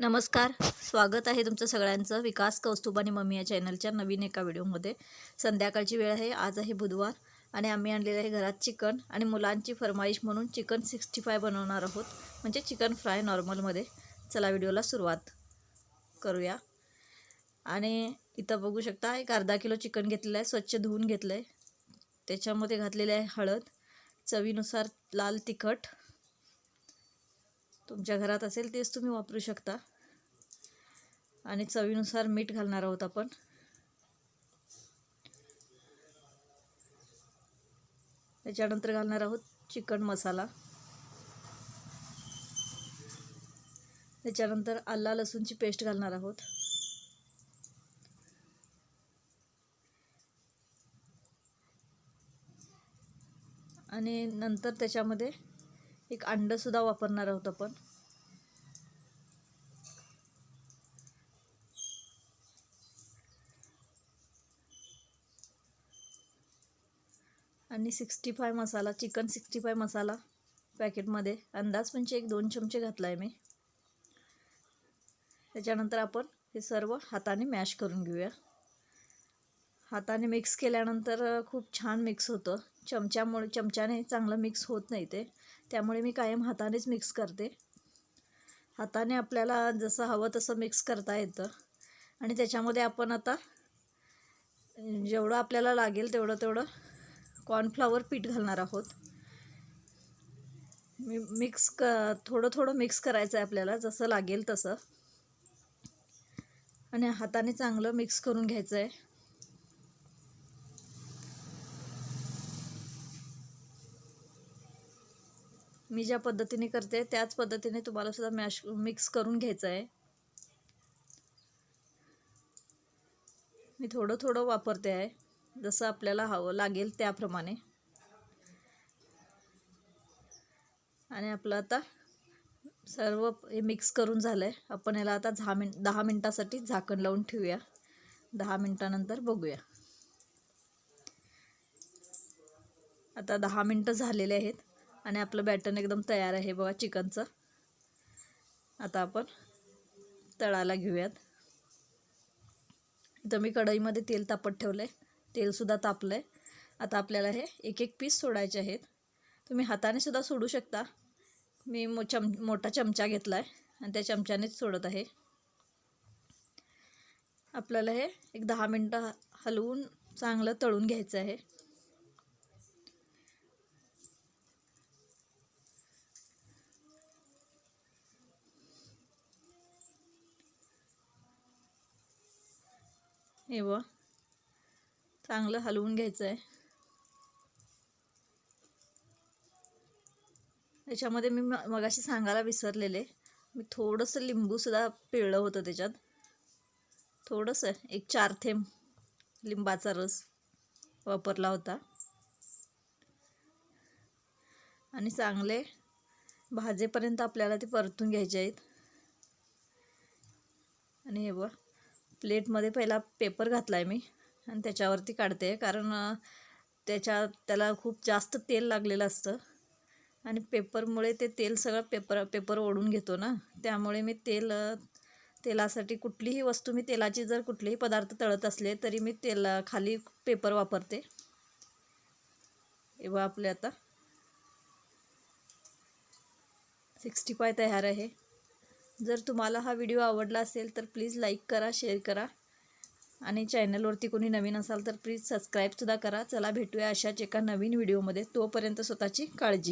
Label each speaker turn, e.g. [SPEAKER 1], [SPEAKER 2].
[SPEAKER 1] नमस्कार. स्वागत आहे तुमचं सगळ्यांचं विकास कौस्तुभ आणि मम्मी या चॅनलच्या नवीन एका व्हिडिओमध्ये. संध्याकाळची वेळ आहे आज आहे बुधवार आणि आम्ही आणलेलं आहे घरात चिकन आणि मुलांची फरमाईश म्हणून चिकन सिक्स्टी फाय बनवणार आहोत. म्हणजे चिकन फ्राय नॉर्मलमध्ये. चला व्हिडिओला सुरुवात करूया. आणि इथं बघू शकता एक अर्धा किलो चिकन घेतलेलं आहे स्वच्छ धुवून घेतलं आहे त्याच्यामध्ये घातलेलं आहे हळद. चवीनुसार लाल तिखट. तुमच्या घरात असेल तेच तुम्ही वापरू शकता. आणि चवीनुसार मीठ घालणार आहोत आपण. त्याच्यानंतर घालणार आहोत चिकन मसाला. त्याच्यानंतर आला लसूणची पेस्ट घालणार आहोत. आणि नंतर त्याच्यामध्ये एक अंडंसुद्धा वापरणार आहोत आपण. आणि sixty five masala chicken sixty five masala पॅकेटमध्ये अंदाज म्हणजे एक दोन चमचे घातला आहे मी. त्याच्यानंतर आपण हे सर्व हाताने मॅश करून घेऊया. हाताने मिक्स केल्यानंतर खूप छान मिक्स होतं. चमच्यामुळे चमच्याने चांगलं मिक्स होत नाही ते. त्यामुळे मी कायम हातानेच मिक्स करते. हाताने आपल्याला जसं हवं तसं मिक्स करता येतं. आणि त्याच्यामध्ये आपण आता जेवढं आपल्याला लागेल तेवढं तेवढं कॉर्नफ्लावर पीठ घालणार आहोत. मी मिक्स क थोडं थोडं मिक्स करायचं आहे आपल्याला जसं लागेल तसं. आणि हाताने चांगलं मिक्स करून घ्यायचं आहे मी ज्या पद्धतीने करते त्याच पद्धतीने तुम्हाला सुद्धा मॅश मिक्स करून घ्यायचं आहे मी थोडं थोडं वापरते आहे जसं आपल्याला हवं लागेल त्याप्रमाणे. आणि आपलं आता सर्व हे मिक्स करून झालं आहे आपण याला आता दहा मिन दहा मिनटासाठी झाकण लावून ठेवूया. दहा मिनटानंतर बघूया. आता दहा मिनटं झालेले आहेत. आणि आपलं बॅटन एकदम तयार आहे बघा चिकनचं. आता आपण तळाला घेऊयात. इथं मी कढईमध्ये तेल तापत ठेवलं आहे तेलसुद्धा तापलं आहे आता आपल्याला हे एक एक पीस सोडायचे आहेत. तुम्ही हाताने सुद्धा सोडू शकता. मी मो चम मोठा चमचा घेतला आहे आणि त्या चमच्यानेच सोडत आहे. आपल्याला हे एक दहा मिनटं हलवून चांगलं तळून घ्यायचं आहे. हे व चांगलं हलवून घ्यायचं आहे त्याच्यामध्ये मी म मगाशी सांगायला विसरलेले. मी थोडंसं लिंबूसुद्धा पिळलं होतं त्याच्यात. थोडंसं एक चार थेंब लिंबाचा रस वापरला होता. आणि चांगले भाजेपर्यंत आपल्याला ते परतून घ्यायचे आहेत. आणि हे बघ. प्लेटमध्ये पहिला पेपर घातला आहे मी आणि त्याच्यावरती काढते कारण त्याच्या त्याला खूप जास्त तेल लागलेलं असतं आणि पेपरमुळे ते तेल सगळं पेपर पेपर ओढून घेतो ना. त्यामुळे मी तेल तेलासाठी कुठलीही वस्तू मी तेलाची जर कुठलेही पदार्थ तळत असले तरी मी तेला खाली पेपर वापरते. एवढं आपले आता. सिक्स्टी फाय तयार आहे. जर तुम्हाला हा व्हिडिओ आवडला असेल तर प्लीज लाईक करा शेअर करा. आणि चॅनलवरती कोणी नवीन असाल तर प्लीज सबस्क्राईबसुद्धा करा. चला भेटूया अशाच एका नवीन व्हिडिओमध्ये तोपर्यंत स्वतःची काळजी